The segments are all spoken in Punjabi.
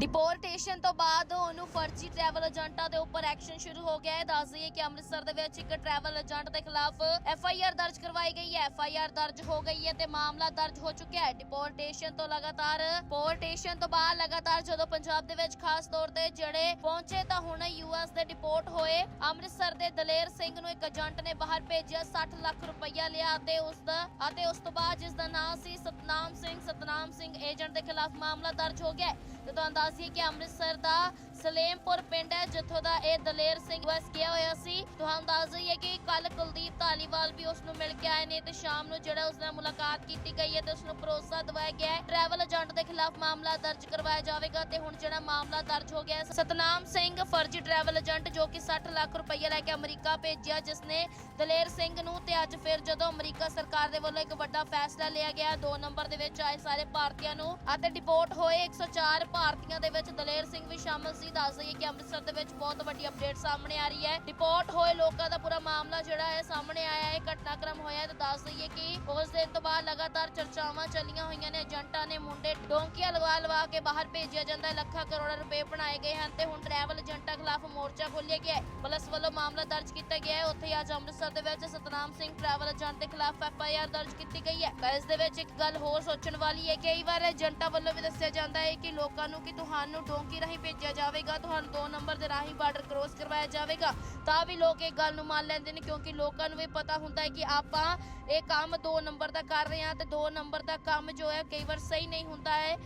ਡਿਪੋਰਟੇਸ਼ਨ ਤੋਂ ਬਾਅਦ ਉਹਨੂੰ ਫਰਜ਼ੀ ਟਰੈਵਲ ਏਜੰਟਾਂ ਦੇ ਉੱਪਰ ਐਕਸ਼ਨ ਸ਼ੁਰੂ ਹੋ ਗਿਆ ਹੈ। ਦੱਸ ਦਈਏ ਕਿ ਅੰਮ੍ਰਿਤਸਰ ਦੇ ਵਿੱਚ ਇੱਕ ਟਰੈਵਲ ਏਜੰਟ ਦੇ ਖਿਲਾਫ ਐਫ ਆਈ ਆਰ ਦਰਜ ਕਰਵਾਈ ਗਈ ਹੈ। ਐਫ ਆਈ ਆਰ ਦਰਜ ਹੋ ਗਈ ਹੈ ਤੇ ਮਾਮਲਾ ਦਰਜ ਹੋ ਚੁੱਕਿਆ ਹੈ। ਡਿਪੋਰਟੇਸ਼ਨ ਤੋਂ ਲਗਾਤਾਰ ਡਿਪੋਰਟੇਸ਼ਨ ਤੋਂ ਬਾਅਦ ਲਗਾਤਾਰ ਜਦੋਂ ਪੰਜਾਬ ਦੇ ਵਿੱਚ ਖਾਸ ਤੌਰ ਤੇ ਜਿਹੜੇ ਪਹੁੰਚੇ ਤਾਂ ਹੁਣ ਯੂ ਐਸ ਦੇ ਡਿਪੋਰਟ ਹੋਏ। ਅੰਮ੍ਰਿਤਸਰ ਦੇ ਦਲੇਰ ਸਿੰਘ ਨੂੰ ਇੱਕ ਏਜੰਟ ਨੇ ਬਾਹਰ ਭੇਜਿਆ 60 ਲੱਖ ਰੁਪਈਆ ਲਿਆ ਅਤੇ ਉਸ ਦਾ ਅਤੇ ਉਸ ਤੋਂ ਬਾਅਦ ਜਿਸ ਦਾ ਨਾਮ ਸੀ ਸਤਨਾਮ ਸਿੰਘ ਸਤਨਾਮ ਸਿੰਘ ਏਜੰਟ ਦੇ ਖਿਲਾਫ ਮਾਮਲਾ ਦਰਜ ਹੋ ਗਿਆ ਹੈ। ਤੇ ਤੁਹਾਨੂੰ ਕਿ ਅੰਮ੍ਰਿਤਸਰ ਦਾ ਸਲੇਮਪੁਰ ਪਿੰਡ ਹੈ, ਜਿੱਥੋਂ ਦਾ ਇਹ ਦਲੇਰ ਸਿੰਘ ਵਸ ਗਿਆ ਹੋਇਆ ਸੀ। ਤੁਹਾਨੂੰ ਦੱਸ ਦਈਏ ਕਿ ਕੱਲ ਕੁਲਦੀਪ ਧਾਲੀਵਾਲ ਵੀ ਉਸ ਨੂੰ ਮਿਲ ਕੇ ਆਏ ਨੇ ਤੇ ਸ਼ਾਮ ਨੂੰ ਜਿਹੜਾ ਉਸ ਨਾਲ ਮੁਲਾਕਾਤ ਕੀਤੀ ਗਈ ਹੈ ਤੇ ਉਸ ਨੂੰ ਭਰੋਸਾ ਦਿਵਾਇਆ ਗਿਆ ਹੈ। ਟਰੈਵਲ ਏਜੰਟ ਦੇ ਖਿਲਾਫ ਮਾਮਲਾ ਦਰਜ ਕਰਵਾਇਆ ਜਾਵੇਗਾ ਤੇ ਹੁਣ ਜਿਹੜਾ ਮਾਮਲਾ ਦਰਜ ਹੋ ਗਿਆ ਹੈ, ਸਤਨਾਮ ਸਿੰਘ ਫਰਜ਼ੀ ਟਰੈਵਲ ਏਜੰਟ ਜੋ ਕਿ 60 ਲੱਖ ਰੁਪਏ ਲੈ ਕੇ ਅਮਰੀਕਾ ਭੇਜਿਆ, ਜਿਸ ਨੇ ਦਲੇਰ ਸਿੰਘ ਨੂੰ ਤੇ ਅੱਜ ਫਿਰ ਜਦੋਂ ਅਮਰੀਕਾ ਸਰਕਾਰ ਦੇ ਵੱਲੋਂ ਇੱਕ ਵੱਡਾ ਫੈਸਲਾ ਲਿਆ ਗਿਆ, ਦੋ ਨੰਬਰ ਦੇ ਵਿੱਚ ਆਏ ਸਾਰੇ ਭਾਰਤੀਆਂ ਨੂੰ ਅਤੇ ਡਿਪੋਰਟ ਹੋਏ 104 ਭਾਰਤੀਆਂ ਦੇ ਵਿੱਚ ਦਲੇਰ ਸਿੰਘ ਵੀ ਸ਼ਾਮਲ ਸੀ। ਦੱਸ ਦਈਏ ਕਿ ਅੰਮ੍ਰਿਤਸਰ ਦੇ ਵਿੱਚ ਬਹੁਤ ਵੱਡੀ ਅਪਡੇਟ ਸਾਹਮਣੇ ਆ ਰਹੀ ਹੈ। ਰਿਪੋਰਟ ਹੋਏ ਲੋਕਾਂ ਦਾ ਪੂਰਾ ਮਾਮਲਾ ਜਿਹੜਾ ਹੈ ਸਾਹਮਣੇ ਆਇਆ ਹੈ, ਘਟਨਾਕ੍ਰਮ ਹੋਇਆ ਹੈ। ਤੇ ਦੱਸ ਦਈਏ ਕਿ ਉਸ ਦਿਨ ਤੋਂ ਬਾਅਦ ਲਗਾਤਾਰ ਚਰਚਾਵਾਂ ਚੱਲੀਆਂ ਹੋਈਆਂ ਨੇ। ਏਜੰਟਾਂ ਨੇ ਮੁੰਡੇ ਡੋਂਕੀਆਂ ਲਗਾ ਲਵਾ ਕੇ ਬਾਹਰ ਭੇਜਿਆ ਜਾਂਦਾ ਹੈ। ਲੱਖਾਂ ਕਰੋੜਾਂ ਰੁਪਏ ਬਣਾਏ ਗਏ ਹਨ ਤੇ ਹੁਣ ਟਰੈਵਲ ਏਜੰਟਾਂ ਖਿਲਾਫ ਮੋਰਚਾ ਖੋਲ੍ਹਿਆ ਗਿਆ ਹੈ। ਪੁਲਿਸ ਵੱਲੋਂ ਮਾਮਲਾ ਦਰਜ ਕੀਤਾ ਗਿਆ ਹੈ। ਉੱਥੇ ਅੱਜ ਅੰਮ੍ਰਿਤਸਰ ਦੇ ਵਿੱਚ ਸਤਨਾਮ ਸਿੰਘ ਟਰੈਵਲ ਏਜੰਟ ਦੇ ਖਿਲਾਫ ਐਫ ਆਈ ਆਰ ਦਰਜ ਕੀਤੀ ਗਈ ਹੈ। ਇਸ ਦੇ ਵਿੱਚ ਇੱਕ ਗੱਲ ਹੋਰ ਸੋਚਣ ਵਾਲੀ ਹੈ ਕਈ ਵਾਰ ਏਜੰਟਾਂ ਵੱਲੋਂ ਵੀ ਦੱਸਿਆ ਜਾਂਦਾ ਹੈ ਕਿ ਲੋਕਾਂ ਨੂੰ ਕਿ ਤੁਹਾਨੂੰ ਡੋਂਕੀ ਰਾਹੀਂ ਭੇਜਿਆ ਜਾਵੇ। ਜਾਵੇਗਾ, ਤੁਹਾਨੂੰ ਦੋ ਨੰਬਰ ਦੇ ਰਾਹੀਂ ਬਾਰਡਰ ਕ੍ਰੋਸ ਕਰਵਾਇਆ ਜਾਵੇਗਾ। ਤਾਂ ਵੀ ਲੋਕ ਇਹ ਗੱਲ ਨੂੰ ਮੰਨ ਲੈਂਦੇ ਨੇ, ਕਿਉਂਕਿ ਲੋਕਾਂ ਨੂੰ ਵੀ ਪਤਾ ਹੁੰਦਾ ਹੈ ਕਿ ਆਪਾਂ ਇਹ ਕੰਮ ਦੋ ਨੰਬਰ ਦਾ ਕਰ ਰਹੇ ਹਾਂ ਤੇ ਦੋ ਨੰਬਰ ਦਾ ਕੰਮ ਜੋ ਹੈ ਕਈ ਵਾਰ ਸਹੀ ਨਹੀਂ ਹੁੰਦਾ ਹੈ।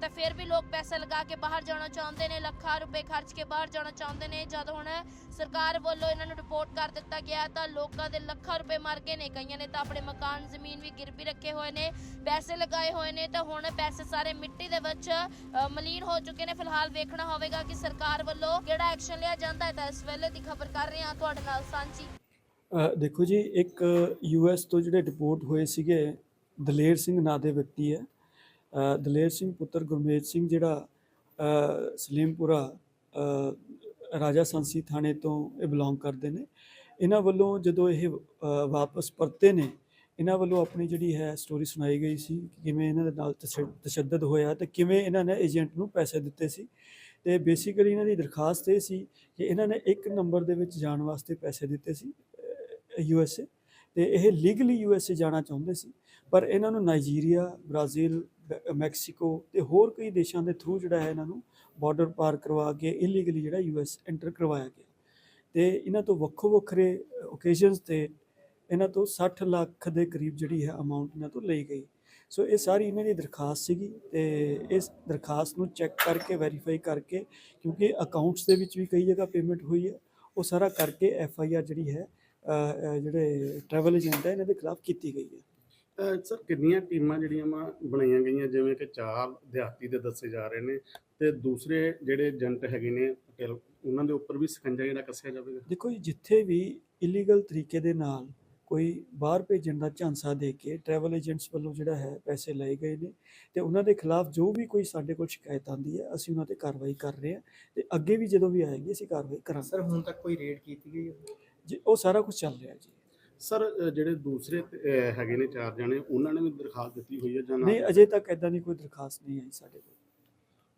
ਤਾਂ ਫਿਰ ਵੀ ਲੋਕ ਪੈਸੇ ਲਗਾ ਕੇ ਬਾਹਰ ਜਾਣਾ ਚਾਹੁੰਦੇ ਨੇ, ਲੱਖਾਂ ਰੁਪਏ ਖਰਚ ਕੇ ਬਾਹਰ ਜਾਣਾ ਚਾਹੁੰਦੇ ਨੇ। ਜਦ ਹੁਣ ਸਰਕਾਰ ਵੱਲੋਂ ਇਹਨਾਂ ਨੂੰ ਰਿਪੋਰਟ ਕਰ ਦਿੱਤਾ ਗਿਆ ਤਾਂ ਲੋਕਾਂ ਦੇ ਲੱਖਾਂ ਰੁਪਏ ਮਰ ਗਏ ਨੇ। ਕਈਆਂ ਨੇ ਤਾਂ ਆਪਣੇ ਮਕਾਨ, ਜ਼ਮੀਨ ਵੀ ਗਿਰਵੀ ਰੱਖੇ ਹੋਏ ਨੇ, ਪੈਸੇ ਲਗਾਏ ਹੋਏ ਨੇ। ਤਾਂ ਹੁਣ ਪੈਸੇ ਸਾਰੇ ਮਿੱਟੀ ਦੇ ਵਿੱਚ ਮਲੀਨ ਹੋ ਚੁੱਕੇ ਨੇ। ਫਿਲਹਾਲ ਵੇਖਣਾ ਹੋਵੇਗਾ ਕਿ ਸਰਕਾਰ ਵੱਲੋਂ ਕਿਹੜਾ ਐਕਸ਼ਨ ਲਿਆ ਜਾਂਦਾ ਹੈ ਤਾਂ ਇਸ ਵੇਲੇ ਦੀ ਖਬਰ ਕਰ ਰਹੇ ਹਾਂ ਤੁਹਾਡੇ ਨਾਲ ਸਾਂਝੀ। ਦੇਖੋ ਜੀ, ਇੱਕ ਯੂਐਸ ਤੋਂ ਜਿਹੜੇ ਡਿਪੋਰਟ ਹੋਏ ਸੀਗੇ, ਦਲੇਰ ਸਿੰਘ ਨਾਂ ਦੇ ਵਿਅਕਤੀ ਹੈ। ਦਲੇਰ ਸਿੰਘ ਪੁੱਤਰ ਗੁਰਮੇਜ ਸਿੰਘ ਜਿਹੜਾ ਸਲੀਮਪੁਰਾ ਰਾਜਾ ਸੰਸੀ ਥਾਣੇ ਤੋਂ ਇਹ ਬਿਲੋਂਗ ਕਰਦੇ ਨੇ। ਇਹਨਾਂ ਵੱਲੋਂ ਜਦੋਂ ਇਹ ਵਾਪਸ ਪਰਤੇ ਨੇ ਇਹਨਾਂ ਵੱਲੋਂ ਆਪਣੀ ਜਿਹੜੀ ਹੈ ਸਟੋਰੀ ਸੁਣਾਈ ਗਈ ਸੀ ਕਿ ਕਿਵੇਂ ਇਹਨਾਂ ਦੇ ਨਾਲ ਤਸ਼- ਤਸ਼ੱਦਦ ਹੋਇਆ ਤੇ ਕਿਵੇਂ ਇਹਨਾਂ ਨੇ ਏਜੰਟ ਨੂੰ ਪੈਸੇ ਦਿੱਤੇ ਸੀ। ਤੇ ਬੇਸਿਕਲੀ ਇਹਨਾਂ ਦੀ ਦਰਖਾਸਤ ਇਹ ਸੀ ਕਿ ਇਹਨਾਂ ਨੇ ਇੱਕ ਨੰਬਰ ਦੇ ਵਿੱਚ ਜਾਣ ਵਾਸਤੇ ਪੈਸੇ ਦਿੱਤੇ ਸੀ ਯੂ ਐਸ ਏ ਤੇ ਇਹ ਲੀਗਲੀ ਯੂ ਐਸ ਏ ਜਾਣਾ ਚਾਹੁੰਦੇ ਸੀ, ਪਰ ਇਹਨਾਂ ਨੂੰ ਨਾਈਜੀਰੀਆ ਬ੍ਰਾਜ਼ੀਲ ਮੈਕਸੀਕੋ ਤੇ ਹੋਰ ਕਈ ਦੇਸ਼ਾਂ ਦੇ ਥਰੂ ਜਿਹੜਾ ਹੈ ਇਹਨਾਂ ਨੂੰ ਬਾਰਡਰ ਪਾਰ ਕਰਵਾ ਕੇ ਇਲੀਗਲੀ ਜਿਹੜਾ ਯੂ ਐਸ ਐਂਟਰ ਕਰਵਾਇਆ ਗਿਆ। ਤੇ ਇਹਨਾਂ ਤੋਂ ਵੱਖੋ ਵੱਖਰੇ ਓਕੇਜ਼ਨਸ ਤੇ ਇਹਨਾਂ ਤੋਂ 60 ਲੱਖ ਦੇ ਕਰੀਬ ਜਿਹੜੀ ਹੈ ਅਮਾਉਂਟ ਇਹਨਾਂ ਤੋਂ ਲਈ ਗਈ। ਸੋ ਇਹ ਸਾਰੀ ਇਹਨਾਂ ਦੀ ਦਰਖਾਸਤ ਸੀਗੀ ਤੇ ਇਸ ਦਰਖਾਸਤ ਨੂੰ ਚੈੱਕ ਕਰਕੇ ਵੈਰੀਫਾਈ ਕਰਕੇ ਕਿਉਂਕਿ ਅਕਾਊਂਟਸ ਦੇ ਵਿੱਚ ਵੀ ਕਈ ਜਗ੍ਹਾ ਪੇਮੈਂਟ ਹੋਈ ਹੈ ਉਹ ਸਾਰਾ ਕਰਕੇ ਐਫ ਆਈ ਆਰ ਜਿਹੜੀ ਹੈ ਜਿਹੜੇ ਟਰੈਵਲ ਏਜੰਟ ਹੈ ਇਹਨਾਂ ਦੇ ਖਿਲਾਫ ਕੀਤੀ ਗਈ ਹੈ। ਸਰ ਕਿੰਨੀਆਂ ਟੀਮਾਂ ਜਿਹੜੀਆਂ ਵਾ ਬਣਾਈਆਂ ਗਈਆਂ ਜਿਵੇਂ ਕਿ ਚਾਰ ਦਿਹਾਤੀ ਦੇ ਦੱਸੇ ਜਾ ਰਹੇ ਨੇ ਤੇ ਦੂਸਰੇ ਜਿਹੜੇ ਏਜੰਟ ਹੈਗੇ ਨੇ ਪਟੇਲ ਉਹਨਾਂ ਦੇ ਉੱਪਰ ਵੀ ਸਕੰਜਾ ਜਿਹੜਾ ਕੱਸਿਆ ਜਾਵੇਗਾ? ਦੇਖੋ ਜੀ ਜਿੱਥੇ ਵੀ ਇਲੀਗਲ ਤਰੀਕੇ ਦੇ ਨਾਲ ਕੋਈ ਬਾਹਰ ਭੇਜਣ ਦਾ ਝਾਂਸਾ ਦੇ ਕੇ ਟਰੈਵਲ ਏਜੰਟਸ ਵੱਲੋਂ ਜਿਹੜਾ ਹੈ ਪੈਸੇ ਲਏ ਗਏ ਨੇ ਤੇ ਉਹਨਾਂ ਦੇ ਖਿਲਾਫ ਜੋ ਵੀ ਕੋਈ ਸਾਡੇ ਕੋਲ ਸ਼ਿਕਾਇਤ ਆਂਦੀ ਹੈ ਅਸੀਂ ਉਹਨਾਂ ਤੇ ਕਾਰਵਾਈ ਕਰ ਰਹੇ ਹਾਂ ਤੇ ਅੱਗੇ ਵੀ ਜਦੋਂ ਵੀ ਆਏਗੀ ਅਸੀਂ ਕਾਰਵਾਈ ਕਰਾਂਗੇ। ਸਰ ਹੁਣ ਤੱਕ ਕੋਈ ਰੇਡ ਕੀਤੀ ਗਈ ਹੈ? ਜੀ ਉਹ ਸਾਰਾ ਕੁਝ ਚੱਲ ਰਿਹਾ ਜੀ। ਸਰ ਜਿਹੜੇ ਦੂਸਰੇ ਹੈਗੇ ਨੇ ਚਾਰ ਜਣੇ ਉਹਨਾਂ ਨੇ ਵੀ ਦਰਖਾਸਤ ਦਿੱਤੀ ਹੋਈ ਹੈ ਜਾਂ ਨਹੀਂ ਅਜੇ ਤੱਕ ਐਦਾਂ ਦੀ ਕੋਈ ਦਰਖਾਸਤ ਨਹੀਂ ਆਈ ਸਾਡੇ ਕੋਲ।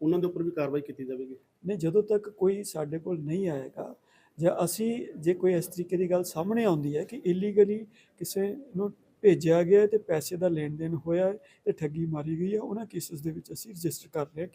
ਉਹਨਾਂ ਦੇ ਉੱਪਰ ਵੀ ਕਾਰਵਾਈ ਕੀਤੀ ਜਾਵੇਗੀ? ਨਹੀਂ ਜਦੋਂ ਤੱਕ ਕੋਈ ਸਾਡੇ ਕੋਲ ਨਹੀਂ ਆਏਗਾ ਜਾਂ ਅਸੀਂ ਜੇ ਕੋਈ ਇਸ ਤਰੀਕੇ ਦੀ ਗੱਲ ਸਾਹਮਣੇ ਆਉਂਦੀ ਹੈ ਕਿ ਇਲੀਗਲੀ ਕਿਸੇ ਨੂੰ ਭੇਜਿਆ ਗਿਆ ਹੈ ਤੇ ਪੈਸੇ ਦਾ ਲੈਣ ਦੇਣ ਹੋਇਆ ਹੈ ਤੇ ਠੱਗੀ ਮਾਰੀ ਗਈ ਹੈ, ਉਹਨਾਂ ਕੇਸਸ ਦੇ ਵਿੱਚ ਅਸੀਂ ਰਜਿਸਟਰ ਕਰ ਰਹੇ